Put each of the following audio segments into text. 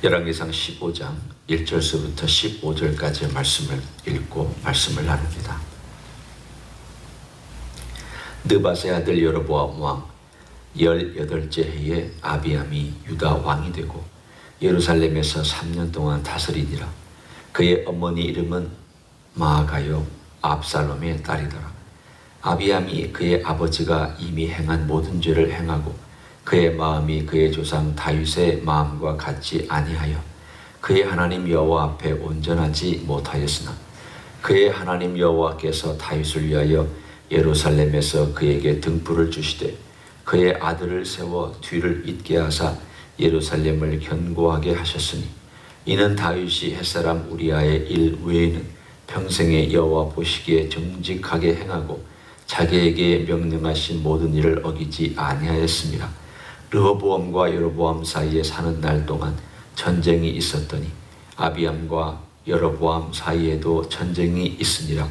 열왕기상 15장 1절서부터 15절까지의 말씀을 읽고 말씀을 나눕니다. 느바세 아들 여로보암 왕 18째 해에 아비암이 유다 왕이 되고 예루살렘에서 3년 동안 다스리니라. 그의 어머니 이름은 마아가요 압살롬의 딸이더라. 아비암이 그의 아버지가 이미 행한 모든 죄를 행하고 그의 마음이 그의 조상 다윗의 마음과 같지 아니하여 그의 하나님 여호와 앞에 온전하지 못하였으나 그의 하나님 여호와께서 다윗을 위하여 예루살렘에서 그에게 등불을 주시되 그의 아들을 세워 뒤를 잇게 하사 예루살렘을 견고하게 하셨으니 이는 다윗이 햇사람 우리아의 일 외에는 평생에 여호와 보시기에 정직하게 행하고 자기에게 명령하신 모든 일을 어기지 아니하였습니다. 르호보암과 여로보암 사이에 사는 날 동안 전쟁이 있었더니 아비암과 여로보암 사이에도 전쟁이 있으니라.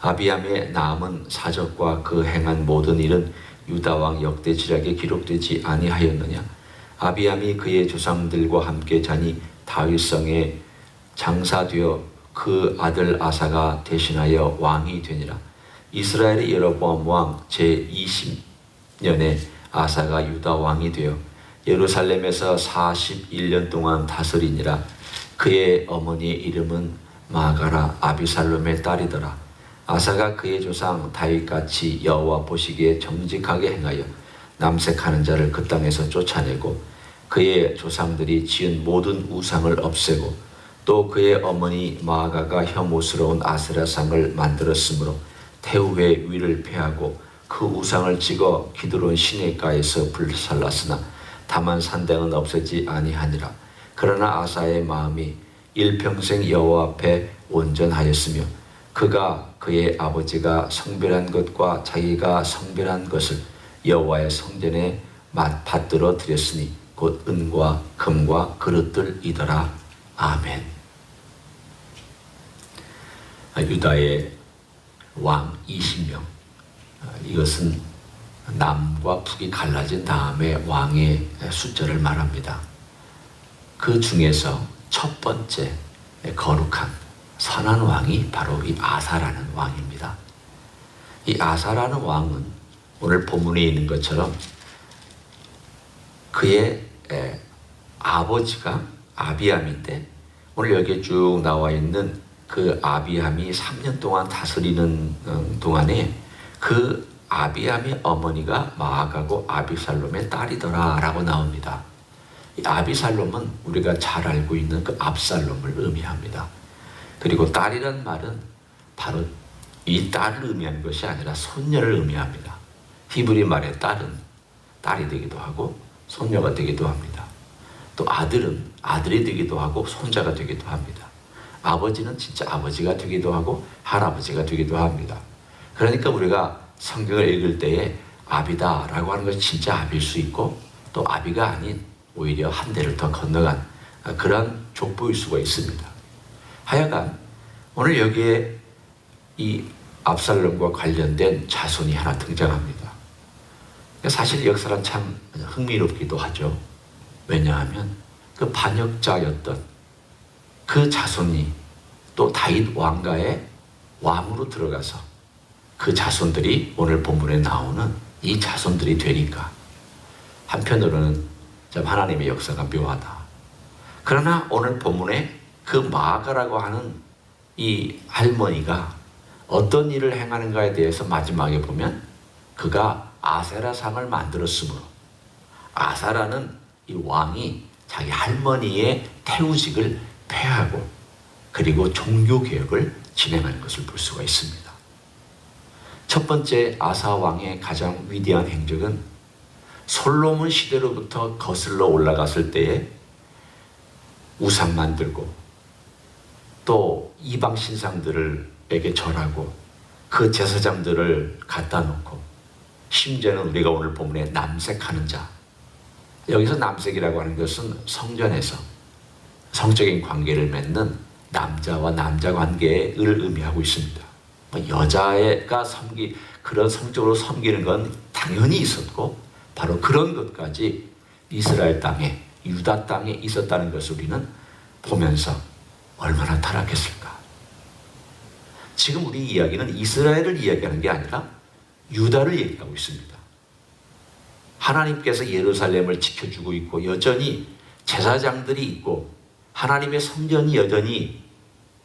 아비암의 남은 사적과 그 행한 모든 일은 유다 왕 역대지략에 기록되지 아니하였느냐. 아비암이 그의 조상들과 함께 자니 다윗성에 장사되어 그 아들 아사가 대신하여 왕이 되니라. 이스라엘의 여로보암 왕 제20년에 아사가 유다 왕이 되어 예루살렘에서 41년 동안 다스리니라. 그의 어머니의 이름은 마가라 아비살롬의 딸이더라. 아사가 그의 조상 다윗같이 여호와 보시기에 정직하게 행하여 남색하는 자를 그 땅에서 쫓아내고 그의 조상들이 지은 모든 우상을 없애고 또 그의 어머니 마아가가 혐오스러운 아스라상을 만들었으므로 태우의 위를 패하고 그 우상을 찍어 기드론 시내가에서 불살랐으나 다만 산당은 없애지 아니하니라. 그러나 아사의 마음이 일평생 여호와 앞에 온전하였으며 그가 그의 아버지가 성별한 것과 자기가 성별한 것을 여호와의 성전에 맛 받들어 드렸으니 곧 은과 금과 그릇들이더라. 아멘. 아, 유다의 왕 20명. 이것은 남과 북이 갈라진 다음에 왕의 숫자를 말합니다. 그 중에서 첫 번째 거룩한 선한 왕이 바로 이 아사라는 왕입니다. 이 아사라는 왕은 오늘 본문에 있는 것처럼 그의 아버지가 아비암인데 오늘 여기에 쭉 나와 있는 그 아비암이 3년 동안 다스리는 어, 동안에 그 아비암의 어머니가 마아가고 아비살롬의 딸이더라 라고 나옵니다. 이 아비살롬은 우리가 잘 알고 있는 그 압살롬을 의미합니다. 그리고 딸이란 말은 바로 이 딸을 의미하는 것이 아니라 손녀를 의미합니다. 히브리 말의 딸은 딸이 되기도 하고 손녀가 되기도 합니다. 또 아들은 아들이 되기도 하고 손자가 되기도 합니다. 아버지는 진짜 아버지가 되기도 하고 할아버지가 되기도 합니다. 그러니까 우리가 성경을 읽을 때에 아비다라고 하는 것이 진짜 아비일 수 있고 또 아비가 아닌 오히려 한 대를 더 건너간 그런 족보일 수가 있습니다. 하여간 오늘 여기에 이 압살롬과 관련된 자손이 하나 등장합니다. 사실 역사는 참 흥미롭기도 하죠. 왜냐하면 그 반역자였던 그 자손이 또 다윗 왕가의 왕으로 들어가서 그 자손들이 오늘 본문에 나오는 이 자손들이 되니까 한편으로는 참 하나님의 역사가 묘하다. 그러나 오늘 본문에 그 마가라고 하는 이 할머니가 어떤 일을 행하는가에 대해서 마지막에 보면 그가 아세라 상을 만들었으므로 아사라는 이 왕이 자기 할머니의 태우직을 폐하고 그리고 종교 개혁을 진행하는 것을 볼 수가 있습니다. 첫 번째 아사 왕의 가장 위대한 행적은 솔로몬 시대로부터 거슬러 올라갔을 때에 우상 만들고 또 이방 신상들에게 절하고 그 제사장들을 갖다 놓고 심지어는 우리가 오늘 본문에 남색하는 자 여기서 남색이라고 하는 것은 성전에서 성적인 관계를 맺는 남자와 남자 관계를 의미하고 있습니다. 뭐 여자가 섬기 그런 성적으로 섬기는 건 당연히 있었고 바로 그런 것까지 이스라엘 땅에 유다 땅에 있었다는 것을 우리는 보면서 얼마나 타락했을까. 지금 우리 이야기는 이스라엘을 이야기하는 게 아니라 유다를 얘기하고 있습니다. 하나님께서 예루살렘을 지켜주고 있고 여전히 제사장들이 있고 하나님의 성전이 여전히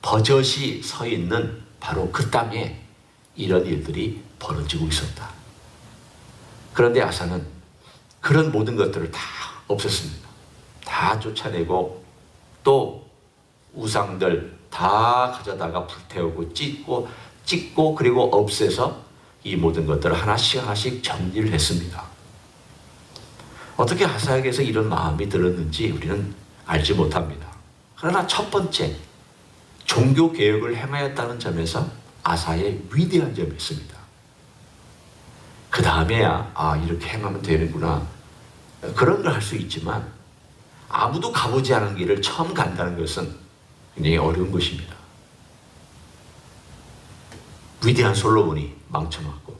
버젓이 서 있는 바로 그 땅에 이런 일들이 벌어지고 있었다. 그런데 아사는 그런 모든 것들을 다 없앴습니다. 다 쫓아내고 또 우상들 다 가져다가 불태우고 찢고 찢고 그리고 없애서 이 모든 것들을 하나씩 하나씩 정리를 했습니다. 어떻게 하사에게서 이런 마음이 들었는지 우리는 알지 못합니다. 그러나 첫 번째 종교 개혁을 행하였다는 점에서 아사의 위대한 점이 있습니다. 그 다음에야 아 이렇게 행하면 되는구나 그런 걸 할 수 있지만 아무도 가보지 않은 길을 처음 간다는 것은 굉장히 어려운 것입니다. 위대한 솔로몬이 망쳐놨고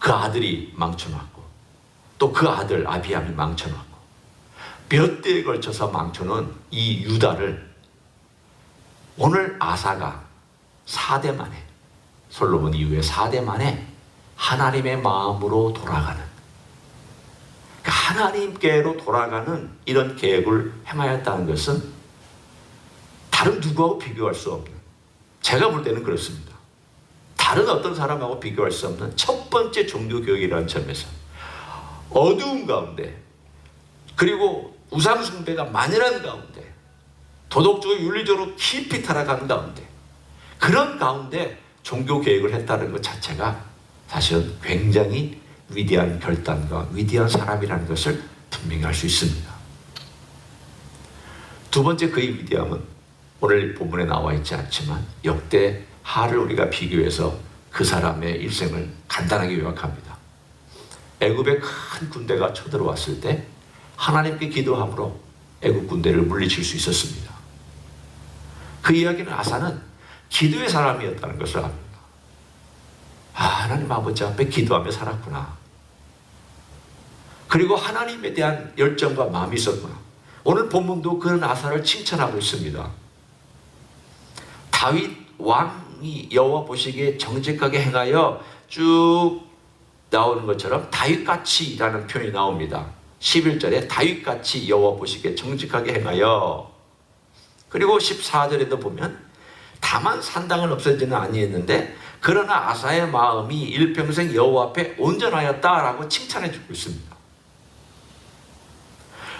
그 아들이 망쳐놨고 또 그 아들 아비암이 망쳐놨고 몇 대에 걸쳐서 망쳐놓은 이 유다를 오늘 아사가 4대 만에 솔로몬 이후에 4대 만에 하나님의 마음으로 돌아가는 그러니까 하나님께로 돌아가는 이런 계획을 행하였다는 것은 다른 누구하고 비교할 수 없는 제가 볼 때는 그렇습니다. 다른 어떤 사람하고 비교할 수 없는 첫 번째 종교 교육이라는 점에서 어두운 가운데 그리고 우상 숭배가 만연한 가운데 도덕적으로 윤리적으로 깊이 타락한 가운데 그런 가운데 종교 계획을 했다는 것 자체가 사실은 굉장히 위대한 결단과 위대한 사람이라는 것을 분명히 알수 있습니다. 두 번째 그의 위대함은 오늘 본문에 나와 있지 않지만 역대 하를 우리가 비교해서 그 사람의 일생을 간단하게 요약합니다. 애굽의 큰 군대가 쳐들어왔을 때 하나님께 기도함으로 애굽 군대를 물리칠 수 있었습니다. 그 이야기는 아사는 기도의 사람이었다는 것을 압니다. 아, 하나님 아버지 앞에 기도하며 살았구나. 그리고 하나님에 대한 열정과 마음이 있었구나. 오늘 본문도 그런 아사를 칭찬하고 있습니다. 다윗 왕이 여호와 보시기에 정직하게 행하여 쭉 나오는 것처럼 다윗같이라는 표현이 나옵니다. 11절에 다윗같이 여호와 보시기에 정직하게 행하여 그리고 14절에도 보면 다만 산당을 없애지는 아니했는데 그러나 아사의 마음이 일평생 여호와 앞에 온전하였다라고 칭찬해 주고 있습니다.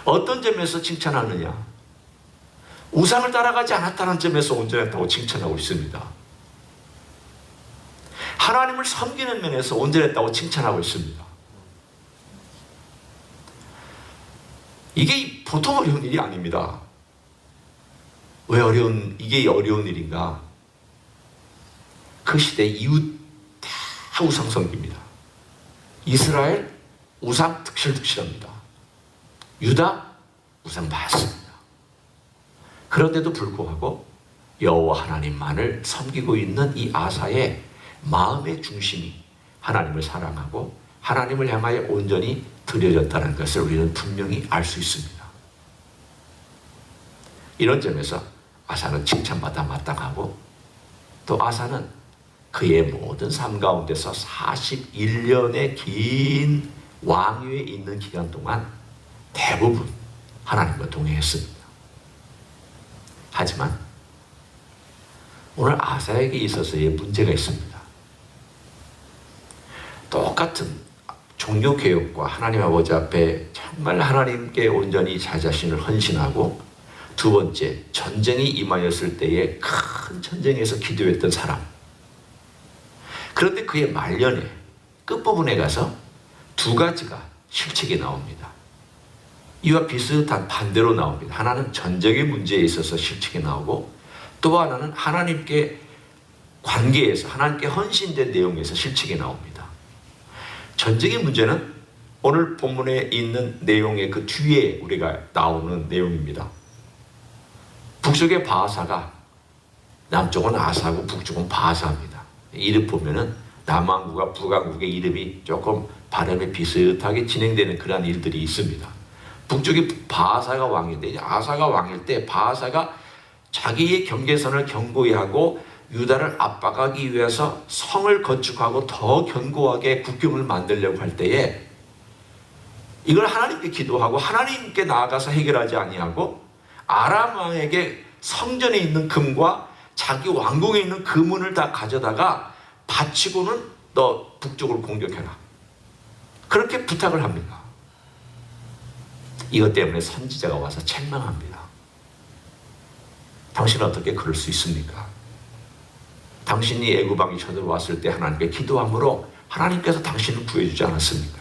어떤 점에서 칭찬하느냐? 우상을 따라가지 않았다는 점에서 온전했다고 칭찬하고 있습니다. 하나님을 섬기는 면에서 온전했다고 칭찬하고 있습니다. 이게 보통 어려운 일이 아닙니다. 왜 어려운, 이게 어려운 일인가? 그 시대 이웃 다 우상 섬깁니다. 이스라엘 우상 특실특실합니다. 유다 우상 많습니다. 그런데도 불구하고 여호와 하나님만을 섬기고 있는 이 아사의 마음의 중심이 하나님을 사랑하고 하나님을 향하여 온전히 드려졌다는 것을 우리는 분명히 알 수 있습니다. 이런 점에서 아사는 칭찬받아 마땅하고 또 아사는 그의 모든 삶 가운데서 41년의 긴 왕위에 있는 기간 동안 대부분 하나님과 동행했습니다. 하지만 오늘 아사에게 있어서의 문제가 있습니다. 똑같은 종교 개혁과 하나님 아버지 앞에 정말 하나님께 온전히 자자신을 헌신하고 두 번째 전쟁이 임하였을 때에 큰 전쟁에서 기도했던 사람. 그런데 그의 말년에 끝부분에 가서 두 가지가 실책이 나옵니다. 이와 비슷한 반대로 나옵니다. 하나는 전쟁의 문제에 있어서 실책이 나오고 또 하나는 하나님께 관계에서 하나님께 헌신된 내용에서 실책이 나옵니다. 전쟁의 문제는 오늘 본문에 있는 내용의 그 뒤에 우리가 나오는 내용입니다. 북쪽의 바하사가 남쪽은 아사고 북쪽은 바하사입니다. 이름 보면은 남왕국과 북왕국의 이름이 조금 발음이 비슷하게 진행되는 그러한 일들이 있습니다. 북쪽이 바하사가 왕인데 아사가 왕일 때 바하사가 자기의 경계선을 견고히 하고 유다를 압박하기 위해서 성을 건축하고 더 견고하게 국경을 만들려고 할 때에 이걸 하나님께 기도하고 하나님께 나아가서 해결하지 아니하고 아람 왕에게 성전에 있는 금과 자기 왕궁에 있는 금은을 다 가져다가 바치고는 너 북쪽으로 공격해라. 그렇게 부탁을 합니다. 이것 때문에 선지자가 와서 책망합니다. 당신은 어떻게 그럴 수 있습니까? 당신이 애굽왕이 쳐들어왔을 때 하나님께 기도함으로 하나님께서 당신을 구해주지 않았습니까?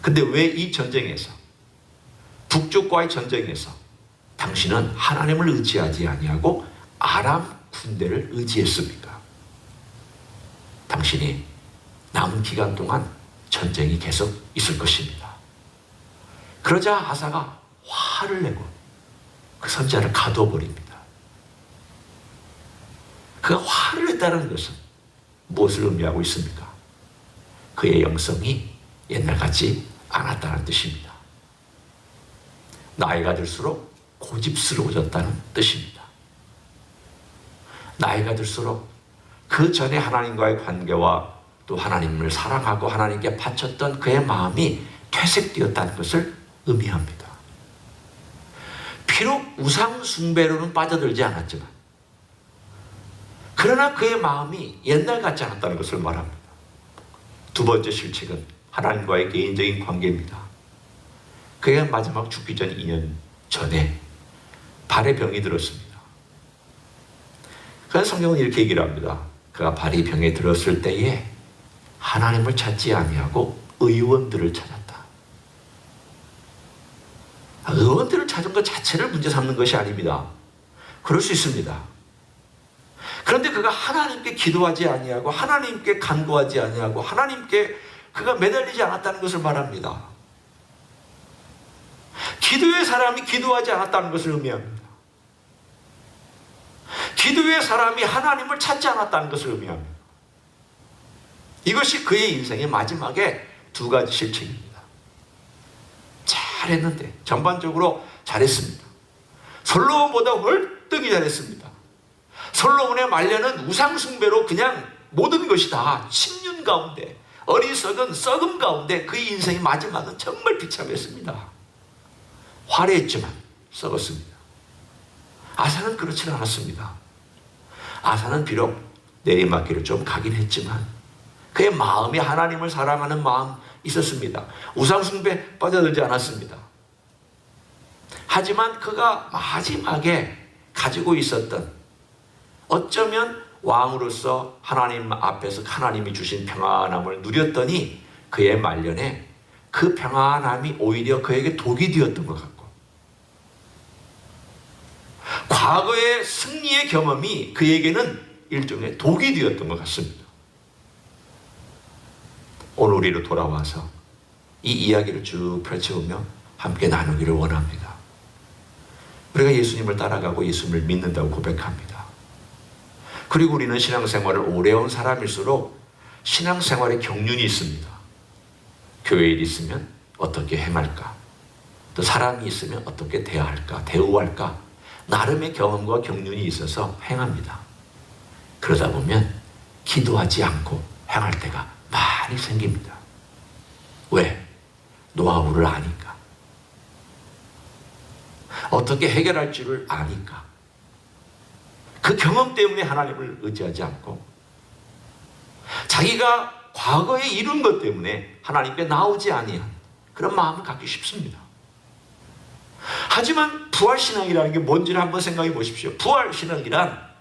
근데 왜 이 전쟁에서 북쪽과의 전쟁에서 당신은 하나님을 의지하지 아니하고 아람 군대를 의지했습니까? 당신이 남은 기간 동안 전쟁이 계속 있을 것입니다. 그러자 아사가 화를 내고 그 선자를 가둬버립니다. 그가 화를 냈다는 것은 무엇을 의미하고 있습니까? 그의 영성이 옛날 같지 않았다는 뜻입니다. 나이가 들수록 고집스러워졌다는 뜻입니다. 나이가 들수록 그 전에 하나님과의 관계와 또 하나님을 사랑하고 하나님께 바쳤던 그의 마음이 퇴색되었다는 것을 의미합니다. 비록 우상 숭배로는 빠져들지 않았지만 그러나 그의 마음이 옛날 같지 않았다는 것을 말합니다. 두 번째 실책은 하나님과의 개인적인 관계입니다. 그가 마지막 죽기 전 2년 전에 발에 병이 들었습니다. 그래서 성경은 이렇게 얘기를 합니다. 그가 발이 병에 들었을 때에 하나님을 찾지 아니하고 의원들을 찾았다. 의원들을 찾은 것 자체를 문제 삼는 것이 아닙니다. 그럴 수 있습니다. 그런데 그가 하나님께 기도하지 아니하고 하나님께 간구하지 아니하고 하나님께 그가 매달리지 않았다는 것을 말합니다. 기도의 사람이 기도하지 않았다는 것을 의미합니다. 기도의 사람이 하나님을 찾지 않았다는 것을 의미합니다. 이것이 그의 인생의 마지막에 두 가지 실책입니다. 잘했는데 전반적으로 잘했습니다. 솔로몬보다 월등히 잘했습니다. 솔로몬의 말년은 우상 숭배로 그냥 모든 것이 다 침륜 가운데 어리석은 썩음 가운데 그의 인생의 마지막은 정말 비참했습니다. 화려했지만 썩었습니다. 아사는 그렇지 않았습니다. 아사는 비록 내리막길을 좀 가긴 했지만 그의 마음이 하나님을 사랑하는 마음 있었습니다. 우상숭배 빠져들지 않았습니다. 하지만 그가 마지막에 가지고 있었던 어쩌면 왕으로서 하나님 앞에서 하나님이 주신 평안함을 누렸더니 그의 말년에 그 평안함이 오히려 그에게 독이 되었던 것 같고 과거의 승리의 경험이 그에게는 일종의 독이 되었던 것 같습니다. 오늘 우리로 돌아와서 이 이야기를 쭉 펼쳐보며 함께 나누기를 원합니다. 우리가 예수님을 따라가고 예수님을 믿는다고 고백합니다. 그리고 우리는 신앙생활을 오래 온 사람일수록 신앙생활에 경륜이 있습니다. 교회에 있으면 어떻게 행할까? 또 사람이 있으면 어떻게 대할까? 대우할까? 나름의 경험과 경륜이 있어서 행합니다. 그러다 보면 기도하지 않고 행할 때가 많이 생깁니다. 왜? 노하우를 아니까. 어떻게 해결할 줄을 아니까. 그 경험 때문에 하나님을 의지하지 않고 자기가 과거에 이룬 것 때문에 하나님께 나오지 아니한 그런 마음을 갖기 쉽습니다. 하지만 부활신앙이라는 게 뭔지를 한번 생각해 보십시오. 부활신앙이란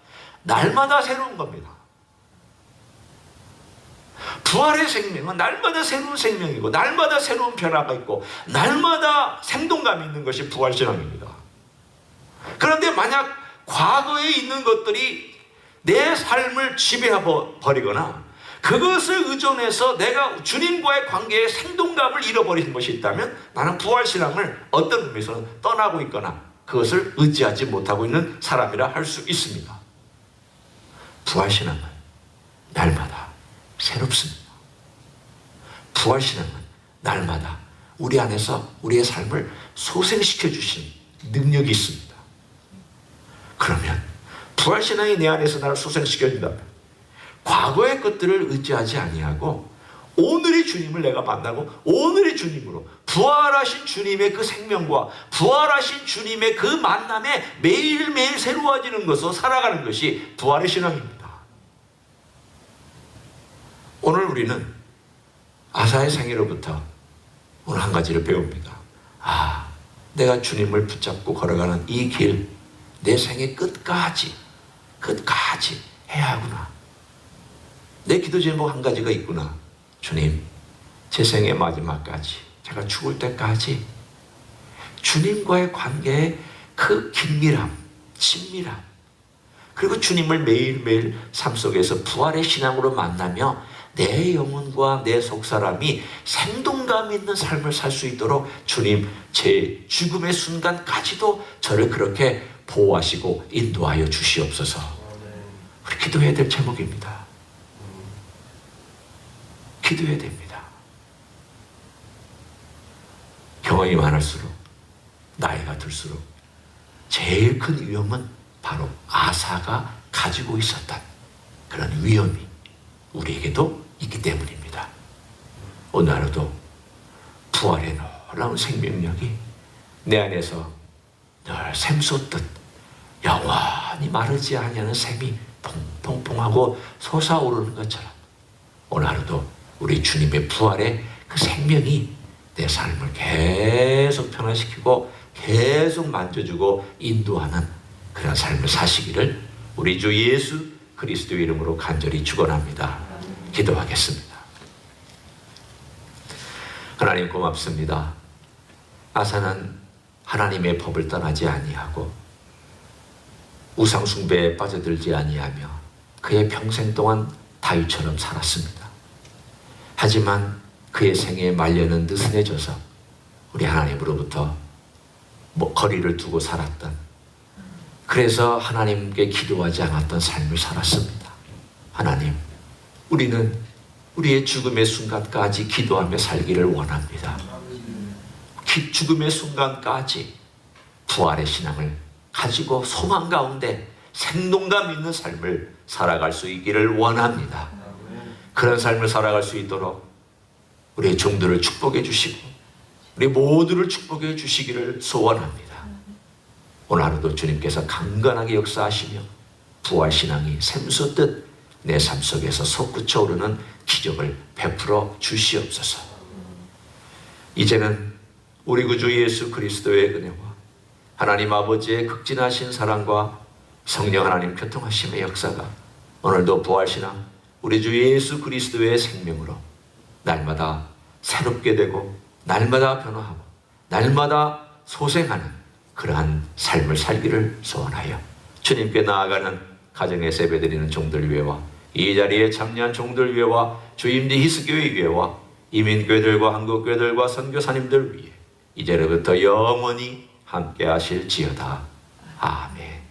날마다 새로운 겁니다. 부활의 생명은 날마다 새로운 생명이고 날마다 새로운 변화가 있고 날마다 생동감이 있는 것이 부활신앙입니다. 그런데 만약 과거에 있는 것들이 내 삶을 지배해 버리거나 그것을 의존해서 내가 주님과의 관계에 생동감을 잃어버리는 것이 있다면 나는 부활신앙을 어떤 의미에서는 떠나고 있거나 그것을 의지하지 못하고 있는 사람이라 할 수 있습니다. 부활신앙은 날마다 새롭습니다. 부활신앙은 날마다 우리 안에서 우리의 삶을 소생시켜 주신 능력이 있습니다. 그러면 부활신앙이 내 안에서 나를 소생시켜 준다면 과거의 것들을 의지하지 아니하고 오늘의 주님을 내가 만나고 오늘의 주님으로 부활하신 주님의 그 생명과 부활하신 주님의 그 만남에 매일매일 새로워지는 것으로 살아가는 것이 부활의 신앙입니다. 오늘 우리는 아사의 생애로부터 오늘 한 가지를 배웁니다. 아, 내가 주님을 붙잡고 걸어가는 이 길, 내 생애 끝까지, 끝까지 해야 하구나. 내 기도 제목 한 가지가 있구나. 주님, 제 생의 마지막까지, 제가 죽을 때까지 주님과의 관계의 그 긴밀함, 친밀함, 그리고 주님을 매일매일 삶 속에서 부활의 신앙으로 만나며 내 영혼과 내 속사람이 생동감 있는 삶을 살 수 있도록 주님 제 죽음의 순간까지도 저를 그렇게 보호하시고 인도하여 주시옵소서. 우리 기도해야 될 제목입니다. 기도해야 됩니다. 경험이 많을수록 나이가 들수록 제일 큰 위험은 바로 아사가 가지고 있었던 그런 위험이 우리에게도 있기 때문입니다. 오늘 하루도 부활의 놀라운 생명력이 내 안에서 늘 샘솟듯 영원히 마르지 아니하는 샘이 퐁퐁퐁하고 솟아오르는 것처럼 오늘 하루도 우리 주님의 부활의 그 생명이 내 삶을 계속 변화시키고 계속 만져주고 인도하는 그런 삶을 사시기를 우리 주 예수 그리스도 이름으로 간절히 축원합니다. 기도하겠습니다. 하나님 고맙습니다. 아사는 하나님의 법을 떠나지 아니하고 우상 숭배에 빠져들지 아니하며 그의 평생 동안 다윗처럼 살았습니다. 하지만 그의 생에 말년은 느슨해져서 우리 하나님으로부터 뭐 거리를 두고 살았던 그래서 하나님께 기도하지 않았던 삶을 살았습니다. 하나님, 우리는 우리의 죽음의 순간까지 기도하며 살기를 원합니다. 기- 죽음의 순간까지 부활의 신앙을 가지고 소망 가운데 생동감 있는 삶을 살아갈 수 있기를 원합니다. 그런 삶을 살아갈 수 있도록 우리의 종들을 축복해 주시고 우리 모두를 축복해 주시기를 소원합니다. 오늘 하루도 주님께서 강건하게 역사하시며 부활 신앙이 샘솟듯 내 삶 속에서 솟구쳐 오르는 기적을 베풀어 주시옵소서. 이제는 우리 구주 예수 그리스도의 은혜와 하나님 아버지의 극진하신 사랑과 성령 하나님 교통하심의 역사가 오늘도 부활 신앙 우리 주 예수 그리스도의 생명으로 날마다 새롭게 되고 날마다 변화하고 날마다 소생하는 그러한 삶을 살기를 소원하여 주님께 나아가는 가정에 세배드리는 종들 위해와 이 자리에 참여한 종들 위해와 주임지 히스교회 위해와 이민교회들과 한국교회들과 선교사님들 위해 이제로부터 영원히 함께 하실지어다. 아멘.